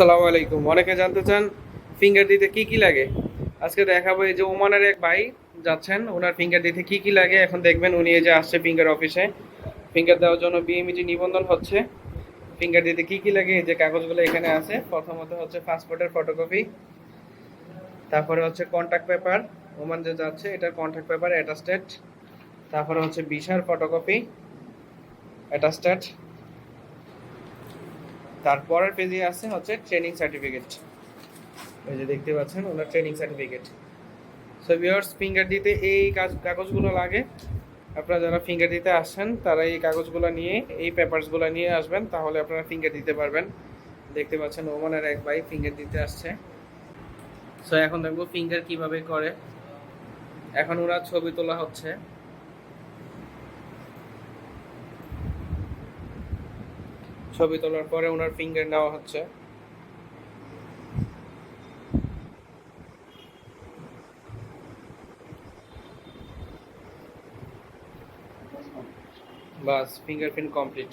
আসসালামু আলাইকুম। অনেকে জানতে চান ফিঙ্গার দিতে কি কি লাগে? আজকে দেখাবো এই যে ওমানের এক ভাই যাচ্ছেন, ওনার ফিঙ্গার দিতে কি কি লাগে? এখন দেখবেন উনি এই যে আসছে ফিঙ্গার অফিসে ফিঙ্গার দেওয়ার জন্য বিএমইজি নিবন্ধন হচ্ছে। ফিঙ্গার দিতে কি কি লাগে? এই যে কাগজগুলো এখানে আছে। প্রথমত হচ্ছে পাসপোর্টের ফটোকপি তারপরে হচ্ছে কন্ট্যাক্ট পেপার ওমান যে যাচ্ছে, এটা কন্ট্যাক্ট পেপার অ্যাটাস্টেড তারপরে হচ্ছে বিশার ফটোকপি অ্যাটাস্টেড তারপরের পেজে আছে হচ্ছে ট্রেনিং সার্টিফিকেট এই যে দেখতে পাচ্ছেন, ওনার training certificate so viewers finger দিতে এই কাজ কাগজগুলো লাগে। আপনারা যারা ফিঙ্গার দিতে আসছেন তারা এই কাগজগুলো নিয়ে, এই পেপারসগুলো নিয়ে আসবেন, তাহলে আপনারা ফিঙ্গার দিতে পারবেন। দেখতে পাচ্ছেন ওমানের এক ভাই ফিঙ্গার দিতে আসছে। সো এখন দেখব ফিঙ্গার কীভাবে করে। এখন ওরা ছবি তোলা হচ্ছে। ছবি তোলার পরে ওনার ফিঙ্গার নেওয়া হচ্ছে। বাস ফিঙ্গারপ্রিন্ট কমপ্লিট